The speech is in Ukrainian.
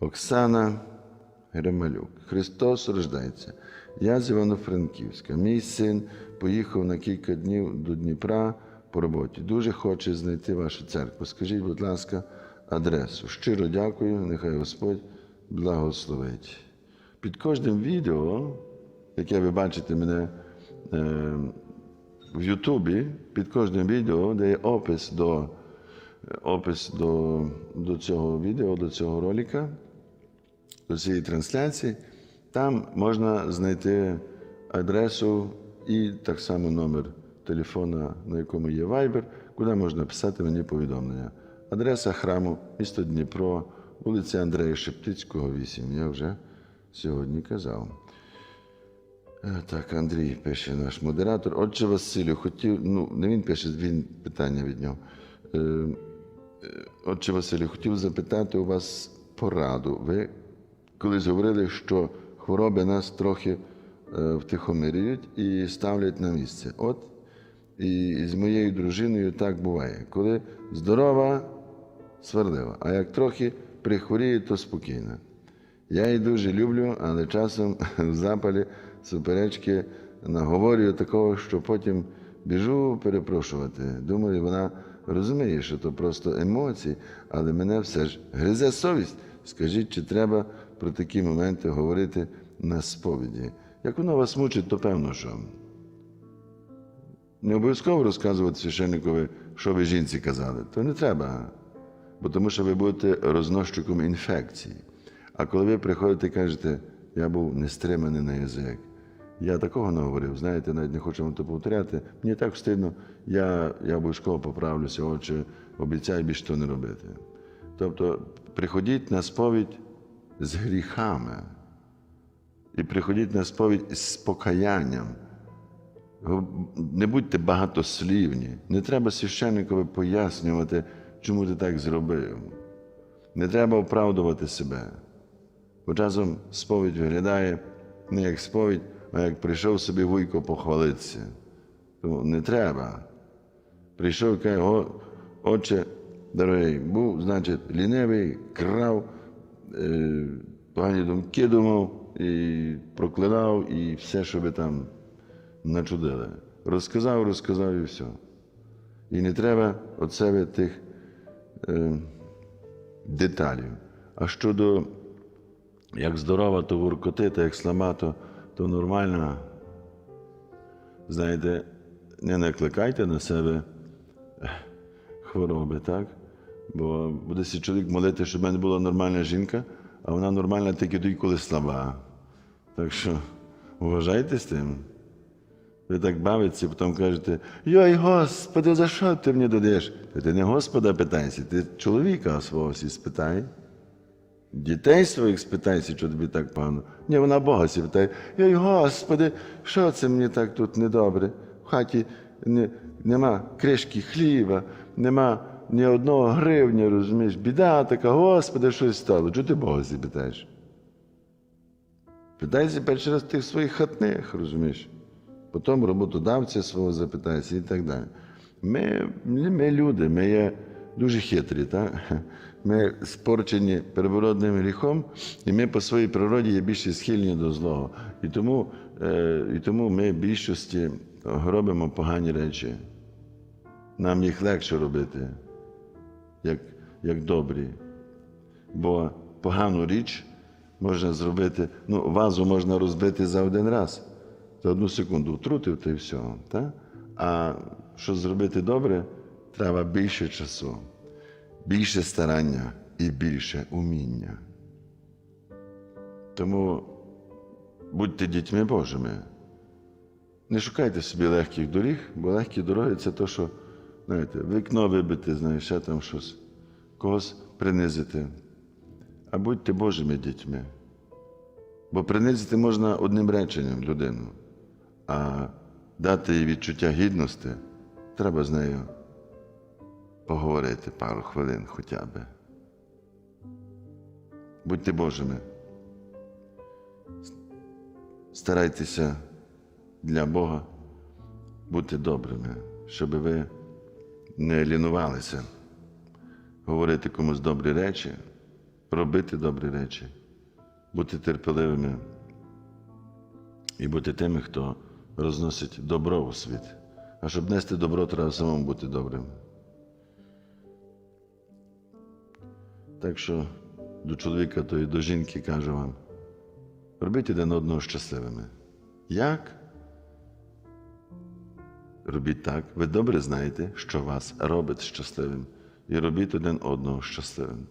Оксана Гремалюк. Христос рождається. Я з Івано-Франківська. Мій син поїхав на кілька днів до Дніпра по роботі. Дуже хоче знайти вашу церкву. Скажіть, будь ласка, адресу. Щиро дякую, нехай Господь благословить. Під кожним відео, яке ви бачите мене е, в Ютубі, під кожним відео, де є опис до, опис до, до цього відео, до цього ролика, до цієї трансляції, там можна знайти адресу і так само номер телефона, на якому є Viber, куди можна писати мені повідомлення. Адреса храму, місто Дніпро, вулиця Андрея Шептицького, 8. Я вже сьогодні казав. Е, Так, Андрій пише наш модератор. Отже, Василю, хотів, ну, не він пише, він питання від нього. Е, е, Отже, Василю, хотів запитати у вас пораду. Ви колись говорили, що хвороби нас трохи е, втихомирюють і ставлять на місце. От і з моєю дружиною так буває. Коли здорова, сварлива, а як трохи прихворіє, то спокійна. Я її дуже люблю, але часом в запалі суперечки наговорюю такого, що потім біжу перепрошувати. Думаю, вона розуміє, що то просто емоції, але мене все ж гризе совість. Скажіть, чи треба про такі моменти говорити на сповіді? Як воно вас мучить, то певно, що. Не обов'язково розказувати священникові, що ви жінці казали. То не треба. Бо тому що ви будете рознощиком інфекції. А коли ви приходите і кажете, я був нестриманий на язик, я такого не говорив, знаєте, навіть не хочу вам то повторяти. Мені так встидно, я, я обов'язково поправлюся, отче, обіцяю більше то не робити. Тобто, приходіть на сповідь з гріхами і приходіть на сповідь з покаянням. Не будьте багатослівні. Не треба священникові пояснювати, чому ти так зробив. Не треба оправдувати себе. Бо часом сповідь виглядає не як сповідь, а як прийшов собі вуйко похвалитися. Тому не треба. Прийшов і каже, «О, отче, дорогий, був, значить, лінивий, крав, е, погані думки думав, і проклинав, і все, що ви там начудили. Розказав, розказав і все. І не треба від себе тих е, деталів. А щодо як здорова, то воркотита, як слаба, то, то нормально. Знаєте, не накликайте на себе е, хвороби, так? Бо буде сі чоловік молити, щоб в мене була нормальна жінка, а вона нормальна тільки тоді, коли слаба. Так що вважайте з тим. Ви так бавитеся, потім кажете, йой, Господи, за що ти мені додаєш? Ти не Господа питайся, ти чоловіка свого всі спитай. Дітей своїх спитайся, що тобі так погано. Ні, вона Бога сі питає, йой, Господи, що це мені так тут недобре? В хаті не, нема кришки хліба, нема ні одного гривня, розумієш, біда така, Господи, щось стало. Чого ти Бога сі питаєш? Питайся перший раз тих своїх хатних, розумієш? Потім роботодавця свого запитайся і так далі. Ми, ми люди, ми є дуже хитрі, так? Ми спорчені первородним гріхом, і ми по своїй природі є більше схильні до злого. І тому, е, і тому ми в більшості робимо погані речі. Нам їх легше робити, як, як добрі. Бо погану річ можна зробити, ну, вазу можна розбити за один раз. За одну секунду втрутив та й все. Та? А що зробити добре, треба більше часу, більше старання і більше уміння. Тому будьте дітьми Божими. Не шукайте собі легких доріг, бо легкі дороги це то, що, знаєте, вікно вибити, знаєш, ще там щось, когось принизити. А будьте Божими дітьми. Бо принизити можна одним реченням людину, а дати їй відчуття гідності, треба з нею поговорити пару хвилин хоча б. Будьте Божими. Старайтеся для Бога бути добрими, щоб ви не лінувалися говорити комусь добрі речі, робити добрі речі, бути терпеливими і бути тими, хто розносить добро у світ. А щоб нести добро, треба самому бути добрим. Так що до чоловіка, то і до жінки каже вам: робіть один одного щасливими. Як? Робіть так. Ви добре знаєте, що вас робить щасливим. І робіть один одного щасливим.